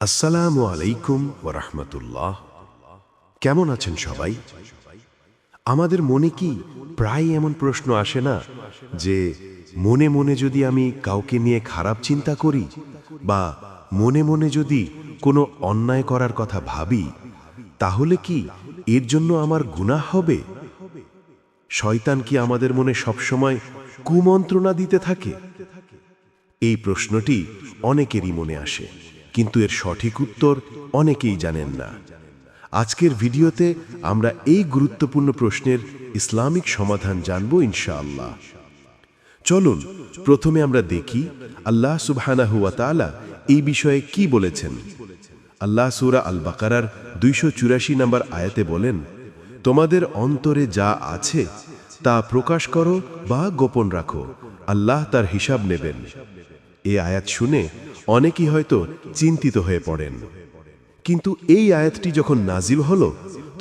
আসসালামু আলাইকুম ওরহমতুল্লাহ কেমন আছেন সবাই? আমাদের মনে কি প্রায় এমন প্রশ্ন আসে না যে, মনে মনে যদি আমি কাউকে নিয়ে খারাপ চিন্তা করি বা মনে মনে যদি কোনো অন্যায় করার কথা ভাবি, তাহলে কি এর জন্য আমার গুনাহ হবে? শয়তান কি আমাদের মনে সবসময় কুমন্ত্রণা দিতে থাকে? এই প্রশ্নটি অনেকেরই মনে আসে। কিন্তু এর সঠিক উত্তর অনেকেই জানেন না। আজকের ভিডিওতে আমরা এই গুরুত্বপূর্ণ প্রশ্নের ইসলামিক সমাধান জানব ইনশাআল্লাহ। চলুন, প্রথমে আমরা দেখি আল্লাহ তাআলা এই বিষয়ে কি বলেছেন। আল্লাহ সুরা আল বাকারার দুইশো চুরাশি নম্বর আয়াতে বলেন, তোমাদের অন্তরে যা আছে, তা প্রকাশ করো বা গোপন রাখো। আল্লাহ তার হিসাব নেবেন। এ আয়াত শুনে অনেকেই হয়তো চিন্তিত হয়ে পড়েন। কিন্তু এই আয়াতটি যখন নাজিল হল,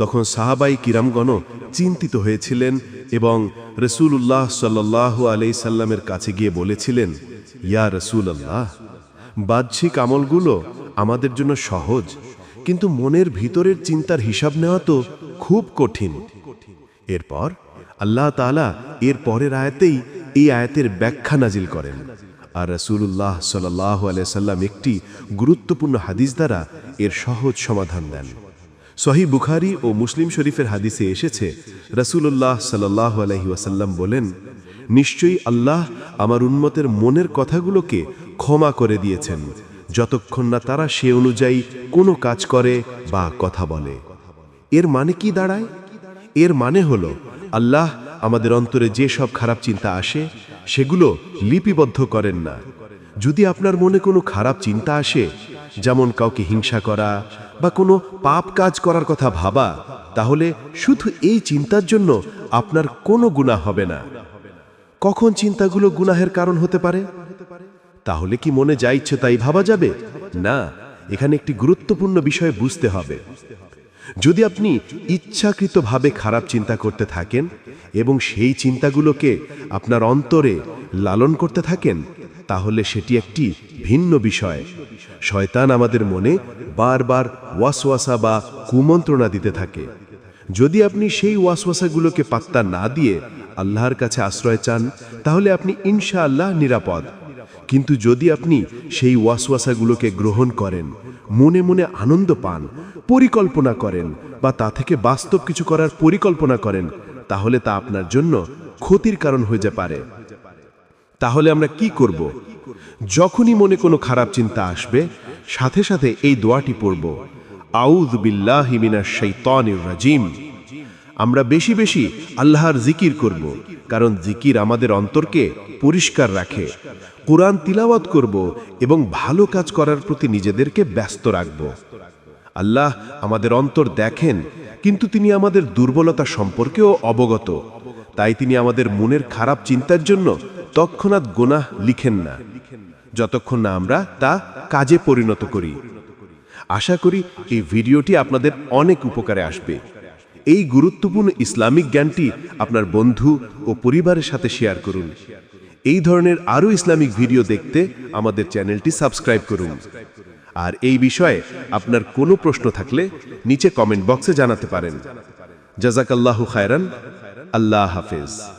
তখন সাহাবাই কিরামগণ চিন্তিত হয়েছিলেন এবং রসুল্লাহ সাল্লাহ আলাই সাল্লামের কাছে গিয়ে বলেছিলেন, ইয়া রসুল আল্লাহ বাহ্যিক আমলগুলো আমাদের জন্য সহজ, কিন্তু মনের ভিতরের চিন্তার হিসাব নেওয়া তো খুব কঠিন। এরপর আল্লাহ তাআলা এর পরের আয়াতেই এই আয়াতের ব্যাখ্যা নাজিল করেন। আর রসুল্লাহ সাল্লাহ সাল্লাম একটি গুরুত্বপূর্ণ হাদিস দ্বারা এর সহজ সমাধান দেন। সহি বুখারি ও মুসলিম শরীফের হাদিসে এসেছে রসুল্লাহ সাল্লাহ আলহি ওয়াসাল্লাম বলেন, নিশ্চয়ই আল্লাহ আমার উন্মতের মনের কথাগুলোকে ক্ষমা করে দিয়েছেন, যতক্ষণ না তারা সে অনুযায়ী কোনো কাজ করে বা কথা বলে। এর মানে কি দাঁড়ায়? এর মানে হলো, আল্লাহ আমাদের অন্তরে যে সব খারাপ চিন্তা আসে সেগুলো লিপিবদ্ধ করেন না। যদি আপনার মনে কোনো খারাপ চিন্তা আসে, যেমন কাউকে হিংসা করা বা কোনো পাপ কাজ করার কথা ভাবা, তাহলে শুধু এই চিন্তার জন্য আপনার কোনো গুণা হবে না। কখন চিন্তাগুলো গুনাহের কারণ হতে পারে? তাহলে কি মনে যা ইচ্ছে তাই ভাবা যাবে? না, এখানে একটি গুরুত্বপূর্ণ বিষয় বুঝতে হবে। যদি আপনি ইচ্ছাকৃতভাবে খারাপ চিন্তা করতে থাকেন এবং সেই চিন্তাগুলোকে আপনার অন্তরে লালন করতে থাকেন, তাহলে সেটি একটি ভিন্ন বিষয়। শয়তান আমাদের মনে বারবার ওয়াসওয়াসা বা কুমন্ত্রণা দিতে থাকে। যদি আপনি সেই ওয়াসওয়াসাগুলোকে পাত্তা না দিয়ে আল্লাহর কাছে আশ্রয় চান, তাহলে আপনি ইনশা আল্লাহ নিরাপদ। কিন্তু যদি আপনি সেই ওয়াসওয়াসাগুলোকে গ্রহণ করেন, মনে মনে আনন্দ পান, পরিকল্পনা করেন বা তা থেকে বাস্তব কিছু করার পরিকল্পনা করেন তাহলে তা আপনার জন্য ক্ষতির কারণ হয়ে যেতে পারে। তাহলে আমরা কি করব? যখনই মনে কোনো খারাপ চিন্তা আসবে, সাথে সাথে এই দোয়াটি পড়ব। আউদ বিল্লাহি মিনাশ শাইতানির রাজিম। আমরা বেশি বেশি আল্লাহর জিকির করব, কারণ জিকির আমাদের অন্তরকে পরিষ্কার রাখে। কোরআন তিলাওয়াত করব এবং ভালো কাজ করার প্রতি নিজেদেরকে ব্যস্ত রাখব। আল্লাহ আমাদের অন্তর দেখেন কিন্তু তিনি আমাদের দুর্বলতা সম্পর্কেও অবগত। তাই তিনি আমাদের মনের খারাপ চিন্তার জন্য তৎক্ষণাৎ গোনাহ লিখেন না। যতক্ষণ না আমরা তা কাজে পরিণত করি। আশা করি এই ভিডিওটি আপনাদের অনেক উপকারে আসবে। এই গুরুত্বপূর্ণ ইসলামিক জ্ঞানটি আপনার বন্ধু ও পরিবারের সাথে শেয়ার করুন। এই ধরনের আরও ইসলামিক ভিডিও দেখতে আমাদের চ্যানেলটি সাবস্ক্রাইব করুন। আর এই বিষয়ে আপনার কোনো প্রশ্ন থাকলে নিচে কমেন্ট বক্সে জানাতে পারেন। জাজাকাল্লাহু খায়রান। আল্লাহ হাফেজ।